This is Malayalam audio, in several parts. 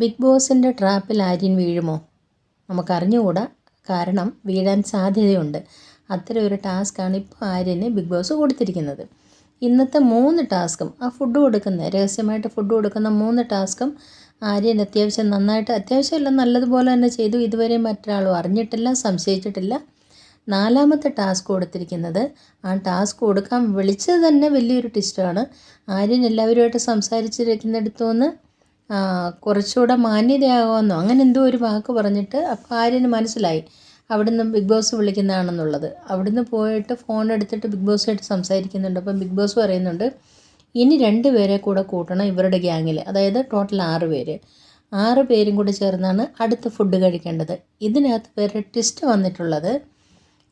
ബിഗ് ബോസിന്റെ ട്രാപ്പിൽ ആര്യൻ വീഴുമോ? നമുക്കറിഞ്ഞുകൂടാ. കാരണം വീഴാൻ സാധ്യതയുണ്ട്. അത്തരം ഒരു ടാസ്ക്കാണ് ഇപ്പോൾ ആര്യന് ബിഗ് ബോസ് കൊടുത്തിരിക്കുന്നത്. ഇന്നത്തെ മൂന്ന് ടാസ്കും ആ ഫുഡ് കൊടുക്കുന്ന രഹസ്യമായിട്ട് ഫുഡ് കൊടുക്കുന്ന മൂന്ന് ടാസ്കും ആര്യൻ അത്യാവശ്യം നന്നായിട്ട് അത്യാവശ്യമല്ല നല്ലതുപോലെ തന്നെ ചെയ്തു. ഇതുവരെ മറ്റൊരാളും അറിഞ്ഞിട്ടില്ല സംശയിച്ചിട്ടില്ല. നാലാമത്തെ ടാസ്ക് കൊടുത്തിരിക്കുന്നത് ആ ടാസ്ക് കൊടുക്കാൻ വിളിച്ചത് തന്നെ വലിയൊരു ടിസ്റ്റാണ് ആര്യൻ എല്ലാവരുമായിട്ട് സംസാരിച്ചിരിക്കുന്നിടത്തു നിന്ന് കുറച്ചുകൂടെ മാന്യതയാകാമെന്നോ അങ്ങനെ എന്തോ ഒരു വാക്ക് പറഞ്ഞിട്ട് അപ്പോൾ ആര്യന് മനസ്സിലായി. അവിടുന്ന് ബിഗ് ബോസ് വിളിക്കുന്നതാണെന്നുള്ളത്. അവിടുന്ന് പോയിട്ട് ഫോൺ എടുത്തിട്ട് ബിഗ് ബോസുമായിട്ട് സംസാരിക്കുന്നുണ്ട്. അപ്പം ബിഗ് ബോസ് പറയുന്നുണ്ട് ഇനി രണ്ട് പേരെ കൂടെ കൂട്ടണം ഇവരുടെ ഗ്യാങ്ങിൽ അതായത് ടോട്ടൽ ആറ് പേര്. ആറ് പേരും കൂടി ചേർന്നാണ് അടുത്ത ഫുഡ് കഴിക്കേണ്ടത്. ഇതിനകത്ത് വേറെ ട്വിസ്റ്റ് വന്നിട്ടുള്ളത്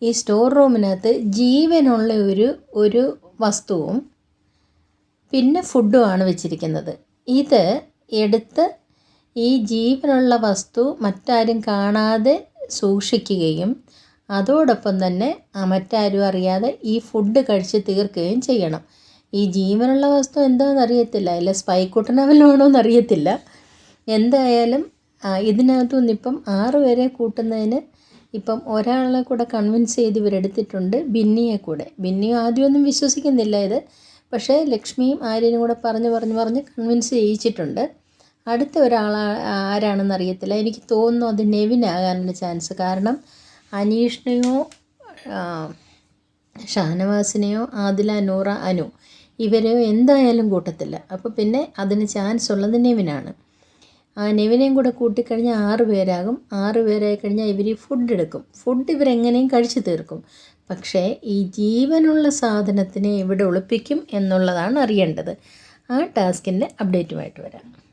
ഈ സ്റ്റോർ റൂമിനകത്ത് ജീവനുള്ള ഒരു ഒരു വസ്തുവും പിന്നെ ഫുഡുമാണ് വെച്ചിരിക്കുന്നത്. ഇത് എടുത്ത് ഈ ജീവനുള്ള വസ്തു മറ്റാരും കാണാതെ സൂക്ഷിക്കുകയും അതോടൊപ്പം തന്നെ മറ്റാരും അറിയാതെ ഈ ഫുഡ് കഴിച്ച് തീർക്കുകയും ചെയ്യണം. ഈ ജീവനുള്ള വസ്തു എന്താണെന്ന് അറിയത്തില്ല. അല്ല എന്ന് എന്നറിയത്തില്ല എന്തായാലും ഇതിനകത്തുനിന്ന് ഇപ്പം ആറ് പേരെ കൂട്ടുന്നതിന് ഇപ്പം ഒരാളെ കൂടെ കൺവിൻസ് ചെയ്ത് ഇവരെടുത്തിട്ടുണ്ട് ബിന്നിയെ കൂടെ. ബിന്നിയും ആദ്യമൊന്നും വിശ്വസിക്കുന്നില്ല ഇത്. പക്ഷേ ലക്ഷ്മിയും ആര്യനും കൂടെ പറഞ്ഞ് പറഞ്ഞ് പറഞ്ഞ് കൺവിൻസ് ചെയ്യിച്ചിട്ടുണ്ട്. അടുത്ത ഒരാൾ ആരാണെന്ന് അറിയത്തില്ല എനിക്ക് തോന്നുന്നു അത് നെവിൻ ആകാനുള്ള ചാൻസ്. കാരണം അനീഷിനെയോ ഷാനവാസിനെയോ ആദില നൂറ അനു ഇവരെയോ എന്തായാലും കൂട്ടത്തില്ല. അപ്പോൾ പിന്നെ അതിന് ചാൻസ് ഉള്ളത് നെവിനാണ്. ആ നെവിനെയും കൂടെ കൂട്ടിക്കഴിഞ്ഞാൽ ആറ് പേരാകും. ആറ് പേരായി കഴിഞ്ഞാൽ ഇവർ ഫുഡ് എടുക്കും. ഫുഡ് ഇവരെങ്ങനെയും കഴിച്ചു തീർക്കും. പക്ഷേ ഈ ജീവനുള്ള സാധനത്തിനെ ഇവിടെ ഒളിപ്പിക്കും എന്നുള്ളതാണ് അറിയേണ്ടത്. ആ ടാസ്കിന്റെ അപ്ഡേറ്റുമായിട്ട് വരാം.